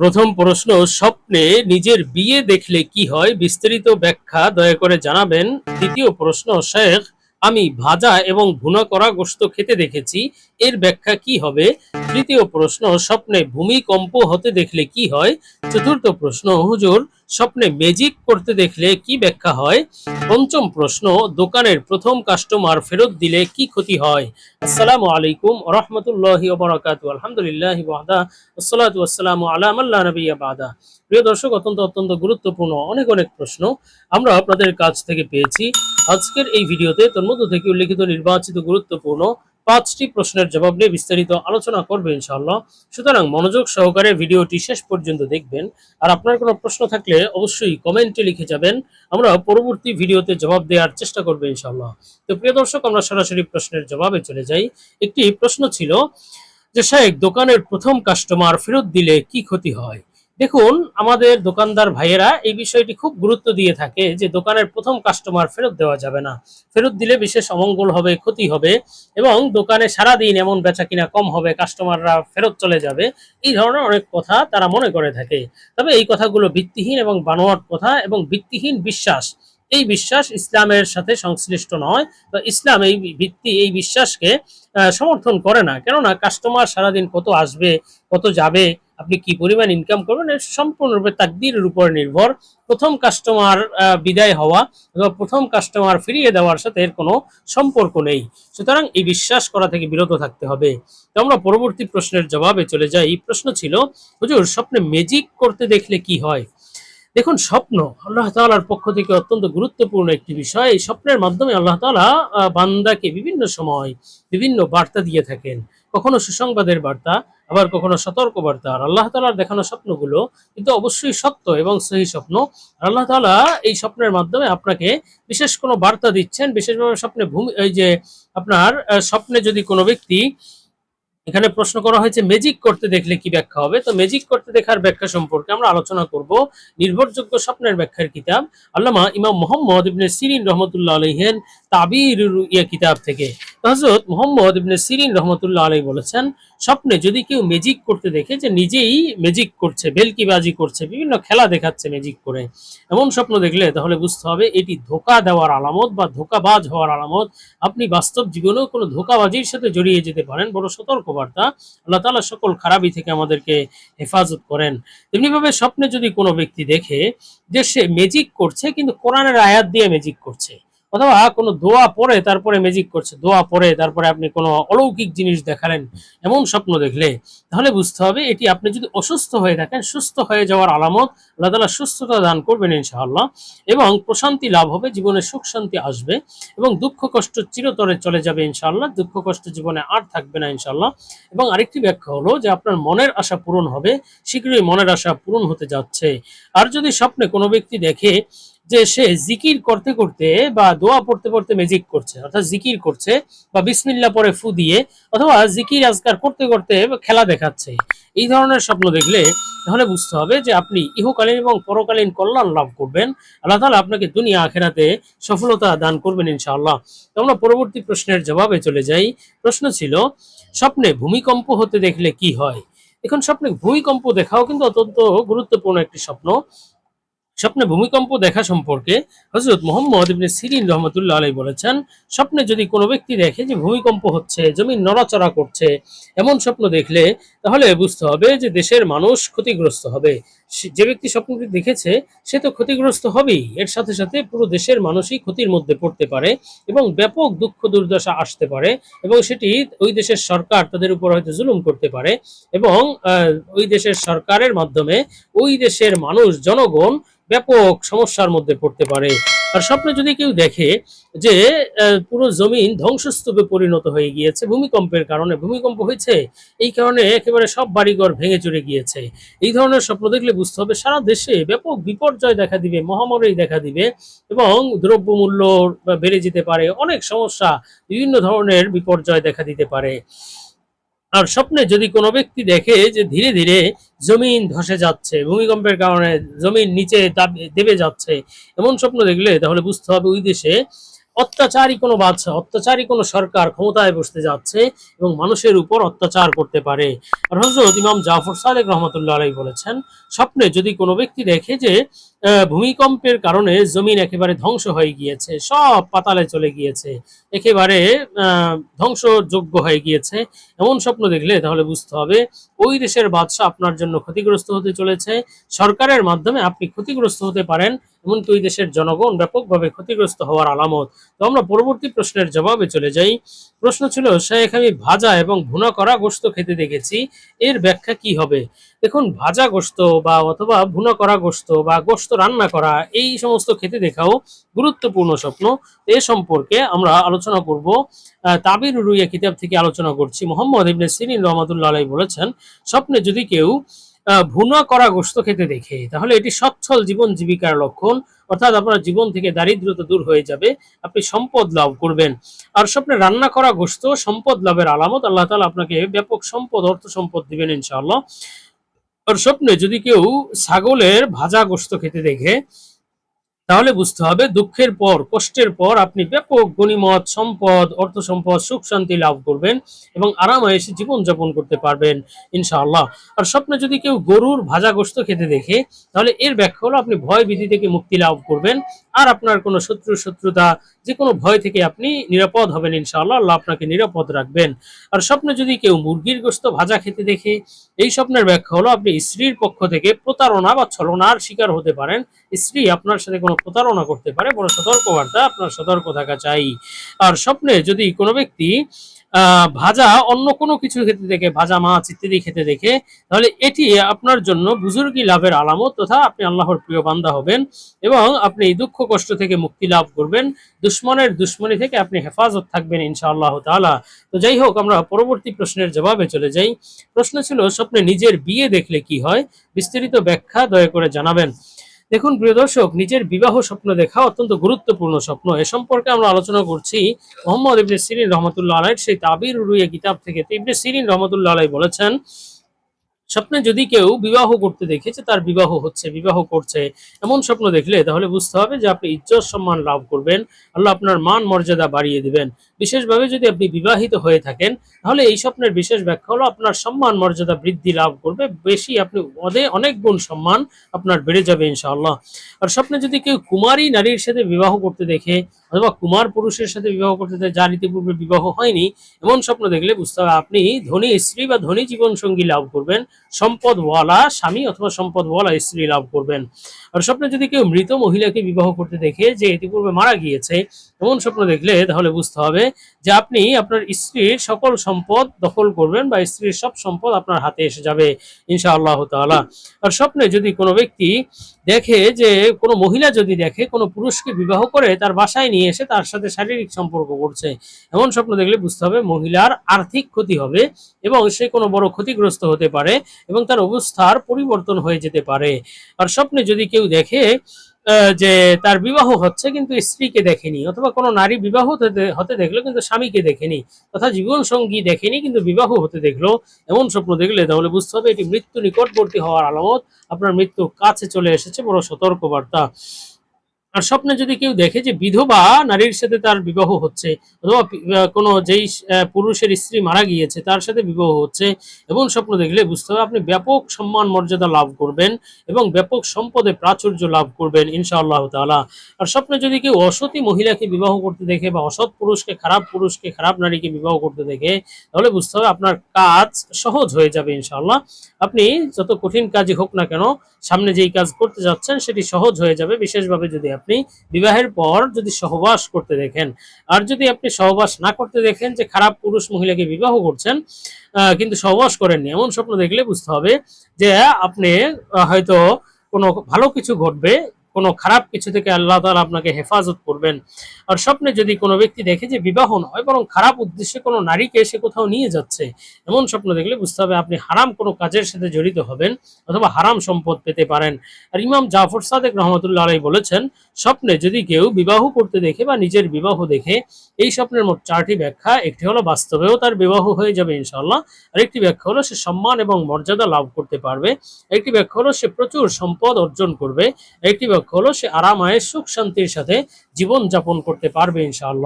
প্রথম প্রশ্ন, স্বপ্নে নিজের বিয়ে দেখলে কি হয়? বিস্তারিত ব্যাখ্যা দয়া করে জানাবেন। দ্বিতীয় প্রশ্ন, শেখ আমি ভাজা এবং ভুনা করা গোশত খেতে দেখেছি, এর ব্যাখ্যা কি হবে? তৃতীয় প্রশ্ন, স্বপ্নে ভূমিকম্প হতে দেখলে কি হয়? চতুর্থ প্রশ্ন, হুজুর, স্বপ্নে ম্যাজিক করতে দেখলে কি ব্যাখ্যা হয়? পঞ্চম প্রশ্ন, দোকানের প্রথম কাস্টমার ফেরত দিলে কি ক্ষতি হয়? আসসালামু আলাইকুম রহমতুল্লাহি ওবরাকাতু। আলহামদুলিল্লাহ ওয়াহদা, আসসালাতু ওয়াসসালামু আলা মাল্লা নবিয়্যা বাদা। প্রিয় দর্শক, অত্যন্ত অত্যন্ত গুরুত্বপূর্ণ অনেক অনেক প্রশ্ন আমরা আপনাদের কাছ থেকে পেয়েছি। আজকের এই ভিডিওতে তোর মধ্য থেকে উল্লেখিত নির্বাচিত গুরুত্বপূর্ণ পাঁচটি প্রশ্নের জবাব নিয়ে বিস্তারিত আলোচনা করবে ইনশাআল্লাহ। সুতরাং মনোযোগ সহকারে ভিডিওটি শেষ পর্যন্ত দেখবেন। আর আপনার কোনো প্রশ্ন থাকলে অবশ্যই কমেন্টে লিখে যাবেন। আমরা পরবর্তী ভিডিওতে জবাব দেওয়ার চেষ্টা করব ইনশাআল্লাহ। তো প্রিয় দর্শক, আমরা সরাসরি প্রশ্নের জবাবে চলে যাই। একটি প্রশ্ন ছিল যে, শেখ, দোকানের প্রথম কাস্টমার ফেরত দিলে কি ক্ষতি হয়? দেখুন, আমাদের দোকানদার ভাইয়েরা এই বিষয়টি খুব গুরুত্ব দিয়ে থাকে যে দোকানের প্রথম কাস্টমার ফেরত দেওয়া যাবে না। ফেরত দিলে বিশেষ অমঙ্গল হবে, ক্ষতি হবে এবং দোকানে সারাদিন এমন বেচা কিনা কম হবে কাস্টমাররা ফেরত চলে যাবে। এই ধরনের অনেক কথা তারা মনে করে থাকে। তবে এই কথাগুলো ভিত্তিহীন এবং বানোয়াট কথা এবং ভিত্তিহীন বিশ্বাস। এই বিশ্বাস ইসলামের সাথে সংশ্লিষ্ট নয়। বা ইসলাম এই ভিত্তি, এই বিশ্বাসকে সমর্থন করে না। কেননা কাস্টমার সারাদিন কত আসবে, কত যাবে আপনি কি পরিমাণ ইনকাম করবেন? এর সম্পূর্ণরূপে তাকদিরের উপর নির্ভর। প্রথম কাস্টমার বিদায় হওয়া অথবা প্রথম কাস্টমার ফিরিয়ে দেওয়ার সাথে এর কোনো সম্পর্ক নেই। সুতরাং এই বিশ্বাস করা থেকে বিরত থাকতে হবে। তো আমরা পরবর্তী প্রশ্নের জবাবে চলে যাই। প্রশ্ন ছিল হুজুর স্বপ্নে ম্যাজিক করতে দেখলে কি হয়? দেখুন স্বপ্ন আল্লাহ তাআলার পক্ষ থেকে অত্যন্ত গুরুত্বপূর্ণ একটি বিষয়। এই স্বপ্নের মাধ্যমে আল্লাহ আহ, বান্দাকে বিভিন্ন সময় বিভিন্ন বার্তা দিয়ে থাকেন। কখনো সুসংবাদের বার্তা, আবার কখনো সতর্ক বার্তা আর আল্লাহ তাআলার দেখানো স্বপ্নগুলো কিন্তু অবশ্যই সত্য এবং সহি স্বপ্ন। আল্লাহ তালা এই স্বপ্নের মাধ্যমে আপনাকে বিশেষ কোনো বার্তা দিচ্ছেন, বিশেষভাবে স্বপ্নে ভূমি এই যে আপনার স্বপ্নে যদি কোনো ব্যক্তি এখানে প্রশ্ন করা হয়েছে ম্যাজিক করতে দেখলে কি ব্যাখ্যা হবে? তো ম্যাজিক করতে দেখার ব্যাখ্যা সম্পর্কে আমরা আলোচনা করব নির্ভরযোগ্য স্বপ্নের ব্যাখ্যার কিতাব। আল্লামা ইমাম মোহাম্মদ ইবনে সিরিন রহমতুল্লাহ আলহের তাবির ইয়া কিতাব থেকে। তো হযরত মোহাম্মদ ইবনে সিরিন রহমতুল্লাহ আলাই বলেছেন, স্বপ্নে যদি কেউ ম্যাজিক করতে দেখে যে নিজেই ম্যাজিক করছে ভেলকিবাজি করছে, বিভিন্ন খেলা দেখাচ্ছে ম্যাজিক করে, এমন স্বপ্ন দেখলে তাহলে বুঝতে হবে এটি ধোকা দেওয়ার আলামত বা ধোকাবাজ হওয়ার আলামত। আপনি বাস্তব জীবনেও কোনো ধোকাবাজির সাথে জড়িয়ে যেতে পারেন, বড় সতর্কবার্তা। আল্লাহ তাআলা সকল খারাপি থেকে আমাদেরকে হেফাজত করেন। তেমনিভাবে স্বপ্নে যদি কোনো ব্যক্তি দেখে যে সে ম্যাজিক করছে, কিন্তু কোরআনের আয়াত দিয়ে ম্যাজিক করছে অথবা কোনো দোয়া পরে তারপরে ম্যাজিক করছে। দোয়া পরে তারপরে আপনি কোনো অলৌকিক জিনিস দেখালেন, এমন স্বপ্ন দেখলে, তাহলে বুঝতে হবে এটি আপনি যদি অসুস্থ হয়ে থাকেন, সুস্থ হয়ে যাওয়ার আলামত আল্লাহ তাআলা সুস্থতা দান করবেন ইনশাআল্লাহ এবং প্রশান্তি লাভ হবে, জীবনে সুখ শান্তি আসবে এবং দুঃখ কষ্ট চিরতরে চলে যাবে ইনশাআল্লাহ, দুঃখ কষ্ট জীবনে আর থাকবে না ইনশাআল্লাহ এবং আরেকটি ব্যাখ্যা হলো যে আপনার মনের আশা পূরণ হবে, শীঘ্রই মনের আশা পূরণ হতে যাচ্ছে। আর যদি স্বপ্নে কোনো ব্যক্তি দেখে যে সে জিকির করতে করতে বা দোয়া পড়তে পড়তে ম্যাজিক করছে, অর্থাৎ জিকির করছে বা বিসমিল্লা পরে ফু দিয়ে অথবা জিকির আজকার করতে করতে খেলা দেখাচ্ছে। এই ধরনের স্বপ্ন দেখলে তাহলে বুঝতে হবে যে আপনি ইহকালীন এবং পরকালীন কল্যাণ লাভ করবেন। আল্লাহ তাআলা আপনাকে দুনিয়া আখেরাতে সফলতা দান করবেন ইনশাআল্লাহ। তো আমরা পরবর্তী প্রশ্নের জবাবে চলে যাই। প্রশ্ন ছিল, স্বপ্নে ভূমিকম্প হতে দেখলে কি হয়? এখন স্বপ্নে ভূমিকম্প দেখাও কিন্তু অত্যন্ত গুরুত্বপূর্ণ একটি স্বপ্ন। স্বপ্নে ভূমিকম্প দেখা সম্পর্কে হজরত মোহাম্মদ সিরিন রহমতুল্লাহ আলাই বলেছেন, স্বপ্নে যদি কোনো ব্যক্তি দেখে যে ভূমিকম্প হচ্ছে জমি নড়াচড়া করছে, এমন স্বপ্ন দেখলে, তাহলে বুঝতে হবে যে দেশের মানুষ ক্ষতিগ্রস্ত হবে। যে ব্যক্তি স্বপ্নটি দেখেছে, সে তো ক্ষতিগ্রস্ত হবেই। এর সাথে সাথে পুরো দেশের মানুষই ক্ষতির মধ্যে পড়তে পারে এবং ব্যাপক দুঃখ দুর্দশা আসতে পারে এবং সেটি ওই দেশের সরকার তাদের উপর হয়তো জুলুম করতে পারে এবং ওই দেশের সরকারের মাধ্যমে ওই দেশের মানুষ, জনগণ ব্যাপক সমস্যার মধ্যে পড়তে পারে। আর স্বপ্নে যদি কেউ দেখে যে পুরো জমিন ধ্বংসস্তূপে পরিণত হয়ে গিয়েছে, ভূমিকম্পের কারণে, ভূমিকম্প হয়েছে, এই কারণে একেবারে সব বাড়িঘর ভেঙে চড়ে গিয়েছে। এই ধরনের স্বপ্ন দেখলে বুঝতে হবে সারা দেশে ব্যাপক বিপর্যয় দেখা দিবে, মহামারী দেখা দিবে এবং দ্রব্যমূল্য বেড়ে যেতে পারে, অনেক সমস্যা, বিভিন্ন ধরনের বিপর্যয় দেখা দিতে পারে। আর স্বপ্নে যদি কোনো ব্যক্তি দেখে যে ধীরে ধীরে জমিন ধসে যাচ্ছে, ভূমিকম্পের কারণে জমিন নিচে দাব- যাচ্ছে, এমন স্বপ্ন দেখলে তাহলে বুঝতে হবে ওই দেশে অত্যাচারী কোনো বাদশা অত্যাচারী কোনো সরকার ক্ষমতায় বসতে যাচ্ছে এবং মানুষের উপর অত্যাচার করতে পারে। হজরত ইমাম জাফর সালেক রহমতুল্লাহ আলাই বলেছেন, স্বপ্নে যদি কোনো ব্যক্তি দেখে যে ভূমিকম্পের কারণে জমিন একেবারে ধ্বংস হয়ে গিয়েছে, সব পাতালে চলে গিয়েছে, একেবারে ধ্বংসযোগ্য হয়ে গিয়েছে, এমন স্বপ্ন দেখলে তাহলে বুঝতে হবে ওই দেশের বাদশাহ আপনার জন্য ক্ষতিগ্রস্ত হতে চলেছে। সরকারের মাধ্যমে আপনি ক্ষতিগ্রস্ত হতে পারেন, এমনকি ওই দেশের জনগণ ব্যাপকভাবে ক্ষতিগ্রস্ত হওয়ার আলামত। তো আমরা পরবর্তী প্রশ্নের জবাবে চলে যাই। প্রশ্ন ছিল, শেখ আমি ভাজা এবং ভুনা করা গোস্ত খেতে দেখেছি, এর ব্যাখ্যা কি হবে? দেখুন, ভাজা গোস্ত বা অথবা ভুনা করা গোস্ত বা গোস্ত রান্না করা, এই সমস্ত খেতে দেখাও গুরুত্বপূর্ণ স্বপ্ন। এ সম্পর্কে আমরা আলোচনা করব তাবির রুইয়া কিতাব থেকে আলোচনা করছি। মোহাম্মদ ইবনে সিরিন রহমতুল্লাহ আলাই বলেছেন, স্বপ্নে যদি কেউ ভুনা করা গোস্ত খেতে দেখে, তাহলে এটি সচ্ছল জীবন জীবিকার লক্ষণ, অর্থাৎ আপনার জীবন থেকে দারিদ্রতা দূর হয়ে যাবে, আপনি সম্পদ লাভ করবেন। আর স্বপ্নে রান্না করা গোস্ত সম্পদ লাভের আলামত, আল্লাহ তাআলা আপনাকে ব্যাপক সম্পদ, অর্থ সম্পদ দিবেন ইনশাআল্লাহ। আর স্বপ্নে যদি কেউ ছাগলের ভাজা গোস্ত খেতে দেখে, তাহলে বুঝতে হবে দুঃখের পর, কষ্টের পর আপনি ব্যাপক গণিমত, সম্পদ, অর্থ সম্পদ, সুখ শান্তি লাভ করবেন এবং আরামায়েশে জীবন যাপন করতে পারবেন, ইনশাআল্লাহ। আর স্বপ্নে যদি কেউ গরুর ভাজা গোস্ত খেতে দেখে, তাহলে এর ব্যাখ্যা হলো আপনি ভয় ভীতি থেকে মুক্তি লাভ করবেন, আর আপনার কোনো শত্রু শত্রুতা যে কোনো ভয় থেকে আপনি নিরাপদ হবেন ইনশাআল্লাহ। আল্লাহ আপনাকে নিরাপদ রাখবেন। আর স্বপ্নে যদি কেউ মুরগির গোস্ত ভাজা খেতে দেখে, এই স্বপ্নের ব্যাখ্যা হলো আপনি স্ত্রীর পক্ষ থেকে প্রতারণা বা ছলনার শিকার হতে পারেন। স্ত্রী আপনার সাথে কোনো প্রতারণা করতে পারে, বড় সতর্কবার্তা, আপনার সতর্ক থাকা চাই। আর স্বপ্নে যদি কোনো ব্যক্তি ভাজা অন্য কোনো কিছু খেতে দেখে, ভাজা মাছ ইত্যাদি খেতে দেখে, তাহলে এটি আপনার জন্য বুজুর্গি লাভের আলামত তথা আপনি আল্লাহর প্রিয় বান্দা হবেন এবং আপনি এই দুঃখ কষ্ট থেকে মুক্তি লাভ করবেন। দুশ্মনের দুশ্মনী থেকে আপনি হেফাজত থাকবেন ইনশাআল্লাহ তাআলা। তো যাই হোক, আমরা পরবর্তী প্রশ্নের জবাবে চলে যাই। প্রশ্ন ছিল, স্বপ্নে নিজের বিয়ে দেখলে কি হয়? বিস্তারিত ব্যাখ্যা দয়া করে জানাবেন। দেখুন, প্রিয় দর্শক, নিজের বিবাহ স্বপ্ন দেখা অত্যন্ত গুরুত্বপূর্ণ স্বপ্ন। এ সম্পর্কে আমরা আলোচনা করছি মোহাম্মদ ইবনে সিরিন রহমতুল্লাহ আলাইয়ের সেই তাবির রুইয়া কিতাব থেকে। ইবনে সিরিন রহমতুল্লাহ আলাই বলেছেন স্বপ্নে যদি কেউ বিবাহ করতে দেখেছে, তার বিবাহ হচ্ছে, বিবাহ করছে, এমন স্বপ্ন দেখলে তাহলে বুঝতে হবে যে আপনি ইজ্জত সম্মান লাভ করবেন, আল্লাহ আপনার মান মর্যাদা বাড়িয়ে দিবেন। বিশেষভাবে যদি আপনি বিবাহিত হয়ে থাকেন, তাহলে এই স্বপ্নের বিশেষ ব্যাখ্যা হলো আপনার সম্মান মর্যাদা বৃদ্ধি লাভ করবে, বেশি আপনি অনেক গুণ সম্মান আপনার বেড়ে যাবে ইনশাআল্লাহ। আর স্বপ্নে যদি কেউ কুমারী নারীর সাথে বিবাহ করতে দেখে অথবা কুমার পুরুষের সাথে বিবাহ করতে চায় যার ইতিপূর্বে বিবাহ হয়নি, এমন স্বপ্ন দেখলে বুঝতে হবে আপনি ধনী স্ত্রী বা ধনী জীবন সঙ্গী লাভ করবেন। সম্পদওয়ালা স্বামী অথবা সম্পদওয়ালা স্ত্রী লাভ করবেন। আর স্বপ্নে যদি কেউ মৃত মহিলাকে বিবাহ করতে দেখে যে ইতিপূর্বে মারা গিয়েছে এমন স্বপ্ন দেখলে তাহলে বুঝতে হবে যে আপনি আপনার স্ত্রীর সকল সম্পদ দখল করবেন বা স্ত্রীর সব সম্পদ আপনার হাতে এসে যাবে, ইনশাআল্লাহ তাআলা। আর স্বপ্নে যদি কোনো ব্যক্তি দেখে যে কোনো মহিলা যদি দেখে, কোনো পুরুষকে বিবাহ করে তার বাসায় নিয়ে এসে তার সাথে শারীরিক সম্পর্ক করছে, এমন স্বপ্ন দেখলে বুঝতে হবে মহিলার আর্থিক ক্ষতি হবে এবং সে কোনো বড় ক্ষতিগ্রস্ত হতে পারে এবং তার অবস্থার পরিবর্তন হয়ে যেতে পারে। আর স্বপ্নে যদি কেউ দেখে যে তার বিবাহ হচ্ছে কিন্তু স্ত্রীকে দেখেনি, অথবা কোনো নারী বিবাহ হতে- দেখল কিন্তু স্বামীকে দেখেনি, তথা জীবন সঙ্গী দেখেনি কিন্তু বিবাহ হতে দেখল, এমন স্বপ্ন দেখলে তাহলে বুঝতে হবে এটি মৃত্যু নিকটবর্তী হওয়ার আলামত, আপনার মৃত্যু কাছে চলে এসেছে, বড় সতর্কবার্তা। আর স্বপ্নে যদি কেউ দেখে যে বিধবা নারীর সাথে তার বিবাহ হচ্ছে, অথবা কোনো যেই পুরুষের স্ত্রী মারা গিয়েছে, তার সাথে বিবাহ হচ্ছে এবং স্বপ্ন দেখলে বুঝতে হবে আপনি ব্যাপক সম্মান, মর্যাদা লাভ করবেন এবং ব্যাপক সম্পদে প্রাচুর্য লাভ করবেন, ইনশাআল্লাহ তাআলা। আর স্বপ্নে যদি কেউ অসতী মহিলাকে বিবাহ করতে দেখে বা অসৎ পুরুষকে, খারাপ পুরুষকে, খারাপ নারীকে বিবাহ করতে দেখে, তাহলে বুঝতে হবে আপনার কাজ সহজ হয়ে যাবে, ইনশাআল্লাহ। আপনি যত কঠিন কাজই হোক না কেন, সামনে যেই কাজ করতে যাচ্ছেন, সেটি সহজ হয়ে যাবে, বিশেষভাবে যদি আপনি বিবাহের পর যদি সহবাস করতে দেখেন, আর যদি আপনি সহবাস না করতে দেখেন যে খারাপ পুরুষ মহিলাকে বিবাহ করছেন কিন্তু সহবাস করেননি, এমন স্বপ্ন দেখলে বুঝতে হবে যে আপনি হয়তো কোনো ভালো কিছু ঘটবে কোনো খারাপ কিছু থেকে আল্লাহ তাআলা আপনাকে হেফাজত করবেন। আর স্বপ্নে যদি কোনো ব্যক্তি দেখে যে বিবাহ নয়, বরং খারাপ উদ্দেশ্যে কোনো নারীকে এসে কোথাও নিয়ে যাচ্ছে, এমন স্বপ্ন দেখলে বুঝতে হবে আপনি হারাম কোনো কাজের সাথে জড়িত হবেন অথবা হারাম সম্পদ পেতে পারেন। আর ইমাম জাফর সাদেক রহমতুল্লাহ আলাই বলেছেন, স্বপ্নে যদি কেউ বিবাহ করতে দেখে বা নিজের বিবাহ দেখে, এই স্বপ্নের মোট চারটি ব্যাখ্যা, একটি হলো বাস্তবেও তার বিবাহ হয়ে যাবে ইনশাল্লাহ আর একটি ব্যাখ্যা হলো সে সম্মান এবং মর্যাদা লাভ করতে পারবে, একটি ব্যাখ্যা হলো সে প্রচুর সম্পদ অর্জন করবে, একটি লক্ষ্য হলো সে আরামায় সুখ শান্তির সাথে জীবন যাপন করতে পারবে ইনশাআল্লাহ।